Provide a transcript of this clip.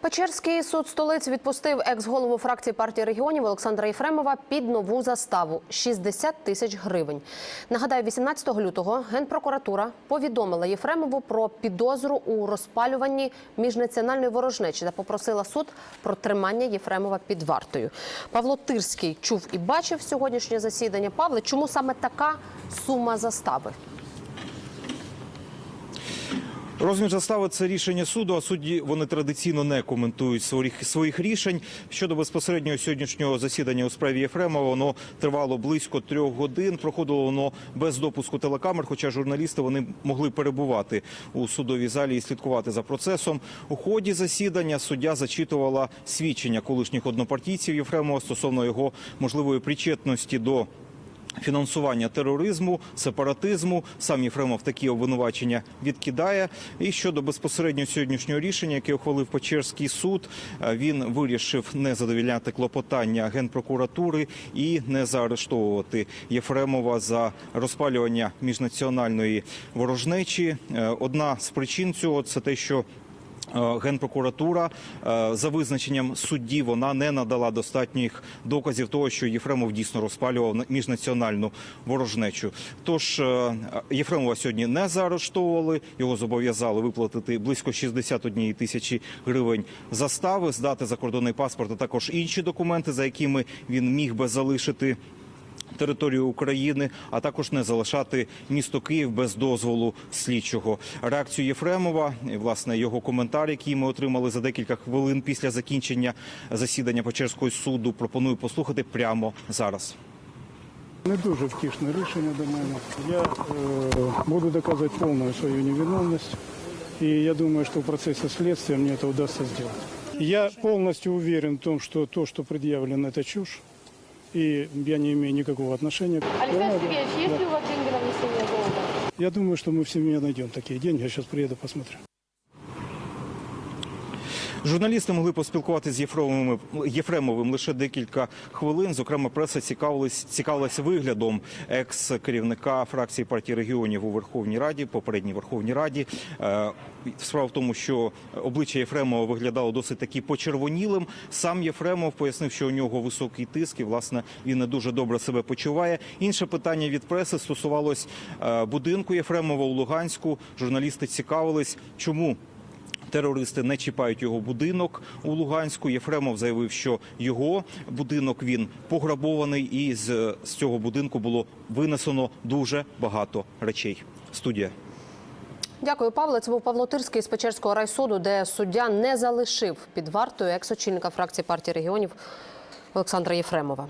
Печерський суд столиці відпустив екс-голову фракції партії регіонів Олександра Єфремова під нову заставу 60 тисяч гривень. Нагадаю, 18 лютого генпрокуратура повідомила Єфремову про підозру у розпалюванні міжнаціональної ворожнечі та попросила суд про тримання Єфремова під вартою. Павло Тирський чув і бачив сьогоднішнє засідання. Павле, чому саме така сума застави? Розмір застави це рішення суду. А судді вони традиційно не коментують своїх своїх рішень. Щодо безпосереднього сьогоднішнього засідання у справі Єфремова, воно тривало близько трьох годин. Проходило воно без допуску телекамер. Хоча журналісти вони могли перебувати у судовій залі і слідкувати за процесом. У ході засідання суддя зачитувала свідчення колишніх однопартійців Єфремова стосовно його можливої причетності до. Фінансування тероризму, сепаратизму сам Єфремов такі обвинувачення відкидає. І щодо безпосередньо сьогоднішнього рішення, яке ухвалив Печерський суд, е, він вирішив не задовільняти клопотання генпрокуратури і не заарештовувати Єфремова за розпалювання міжнаціональної ворожнечі. Е, Одна з причин цього це те, що Генпрокуратура е, за визначенням судді вона не надала достатніх доказів того, що Єфремов дійсно розпалював міжнаціональну ворожнечу. Тож е, Єфремова сьогодні не заарештовували, його зобов'язали виплатити близько 61 тисячі гривень застави, здати закордонний паспорт, а також інші документи, за якими він міг би залишити територію України, а також не залишати місто Київ без дозволу слідчого. Реакцію Єфремова, і, власне, його коментар, який ми отримали за декілька хвилин після закінчення засідання Печерського суду, пропоную послухати прямо зараз. Не дуже втішне рішення до мене. Я е, буду доказувати повну свою невиновність. И я думаю, что в процессе следствия мне это удастся сделать. Я полностью уверен в том, что то, что предъявлено, это чушь. И я не имею никакого отношения. Александр Сергеевич, есть ли у вас деньги на внесение долга? Я думаю, что мы в семье найдем такие деньги. Я сейчас приеду, посмотрю. Журналісти могли поспілкуватися з Єфремовим, Єфремовим лише декілька хвилин. Зокрема, преса цікавилась, цікавилась виглядом екс-керівника фракції партії регіонів у Верховній Раді, попередній Верховній Раді. Е, Справа в тому, що обличчя Єфремова виглядало досить таки почервонілим. Сам Єфремов пояснив, що у нього високий тиск і власне він не дуже добре себе почуває. Інше питання від преси стосувалось е, будинку Єфремова у Луганську. Журналісти цікавились, чому Терористи не чіпають його будинок у Луганську. Єфремов заявив, що його будинок він пограбований, і з, з цього будинку було винесено дуже багато речей. Студія. Дякую, Павле. Це був Павло Тирський з Печерського райсуду, де суддя не залишив під вартою екс-очільника фракції партії регіонів Олександра Єфремова.